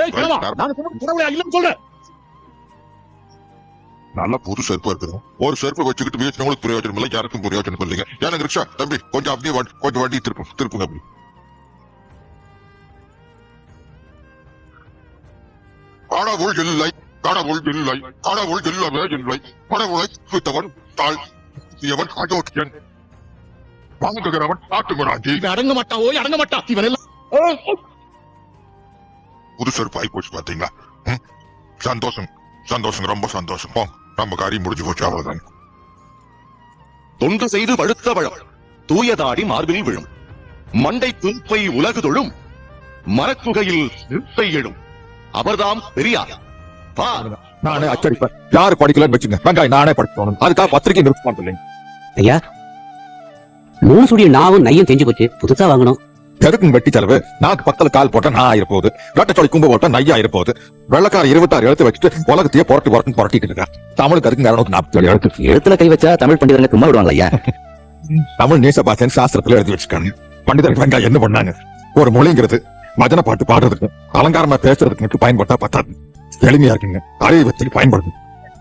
ஏய் கிழவா நான் சொன்னது புறவழியா இல்லைன்னு சொல்றேன் நல்ல புது செருப்பா இருக்குது ஒரு செருப்பை வச்சுக்கிட்டு வீசினவங்களுக்கு பிரயோஜனம் இல்லை யாருக்கும் பிரயோஜனம் இல்லைங்க. எனக்கு ரிக்ஷா தம்பி கொஞ்சம் அப்படியே கொஞ்சம் வண்டி திருப்பு திருப்புங்க அப்படி. கடவுள் இல்லை கடவுள் இல்லை கடவுள் இல்லவே இல்லை. கடவுளை சுத்தவன் தாழ் எவன் அயோக்கியன். வாங்குகிறவன் இவன் அடங்க மாட்டான் ஓய் அடங்க மாட்டான். இவன் எல்லாம் புது செருப்பு ஆகி போச்சு பாத்தீங்களா? ம்? சந்தோஷம். சந்தோஷம். ரொம்ப சந்தோஷம். போ. நம்ம காரியம் முடிஞ்சு போச்சு. அவ்வளவுதான். தொண்டு செய்து பழுத்த பழம். தூயதாடி மார்பில் விழும். மண்டை துன்பை உலகு தொழும். மரக்குகையில் நிறுத்தை எழும். அவர்தாம் பெரியார். நானே அச்சடிப்பேன். யாரு படிக்கலன்னு வச்சுங்க வெங்காயம் நானே படிக்கணும் அதுக்காக பத்திரிகை நிறுத்தம் இல்லைங்க ஐயா மூணு சுடிய நாவும் நையும் தெரிஞ்சு போச்சு. புதுசா வாங்கணும். எதுக்கும் வெட்டி செலவு நாக்கு பக்கத்துல கால் போட்டா நான் ஆயிருப்போகுது வேட்டச்சோடி கும்ப போட்டா நையா ஆயிருப்போகுது வெள்ளக்கார இருபத்தாறு எழுத்து வச்சுட்டு உலகத்தையே புரட்டி புரட்டு புரட்டிட்டு இருக்கா தமிழுக்கு அதுக்கு இரநூத்தி நாற்பத்தி ஏழு எழுத்து. எழுத்துல கை வச்சா தமிழ் பண்டிதர்கள் சும்மா விடுவாங்களா ஐயா? தமிழ் நேச பாசன் சாஸ்திரத்துல எழுதி வச்சுக்காங்க பண்டிதர்கள் வெங்காயம் என்ன பண்ணாங்க? ஒரு மொழிங்கிறது பஜனை பாட்டு பாடுறதுக்கு அலங்காரமா பேசுறதுக்கு பயன்பட்டா பத்தாது. எளிமையா இருக்குங்க. அறிவை வச்சு பயன்படுது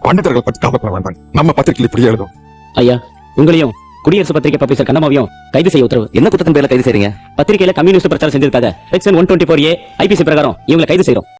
பண்டிதர்கள் பத்தி கவலைப்பட வேண்டாம். நம்ம பத்திரிகையில் இப்படி எழுதும் ஐயா உங்களையும் குடியரசு பத்திரிகை பப்ளிஷர் கண்ணமாவையும் கைது செய்ய உத்தரவு. என்ன குற்றத்தின் பேர்ல கைது செய்றீங்க? பத்திரிகையில கம்யூனிஸ்ட் பிரச்சாரம் செஞ்சிருக்காங்க section one twenty four A IPC பிரகாரம் இவங்களை கைது செய்யறோம்